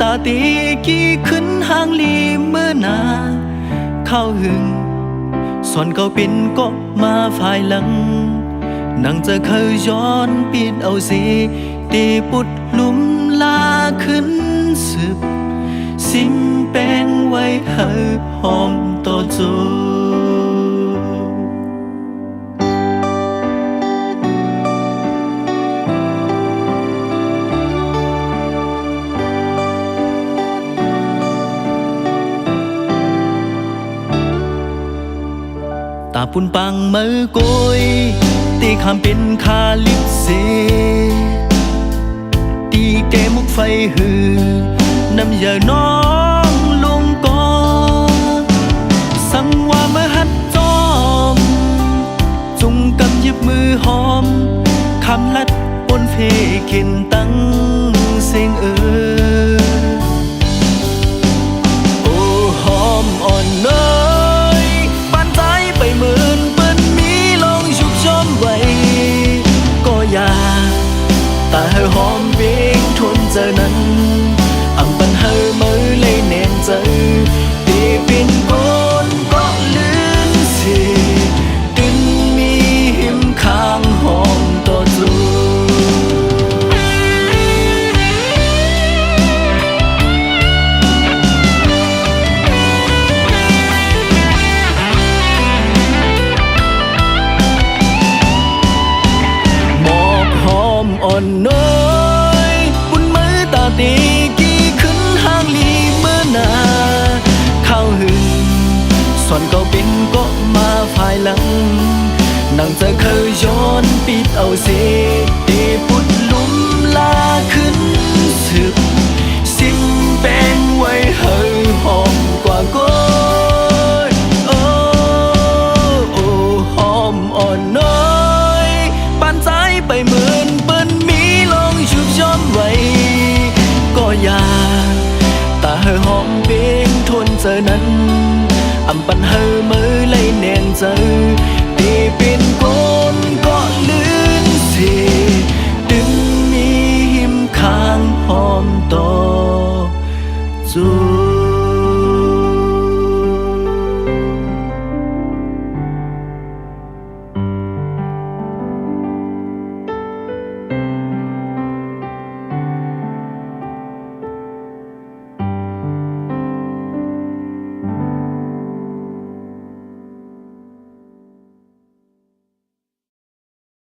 ตาตีกี้ขึ้นหางลีเมื่อหนาเข้าหึงส่วนเก่าป็นก็มาฝ่ายหลังนังจะเคยย้อนปิดเอาสิตีปุดหลุมลาขึ้นสืบ สิ่งแป้งไว้เฮอหอมต่อจู ปุ่นปังมือกุยตีคำเป็นคาลิปเซตีเกมุกไฟหือน้ำยาน้องลงกอสังว่าเมื่อหัดจอมจุงกำยิบมือหอมคำลัดบนเพเข็นตั้ง อนน้อยบุญมือตาตีกี่ขึ้นห้างลีเมื่อนาเข้าหึงส่วนเก่าเป็นก็มาภายหลังนั่งจะเคยย้อนปิดเอาเสีย เจอนั้นอำปันเฮอมือเลยแน่นเจอ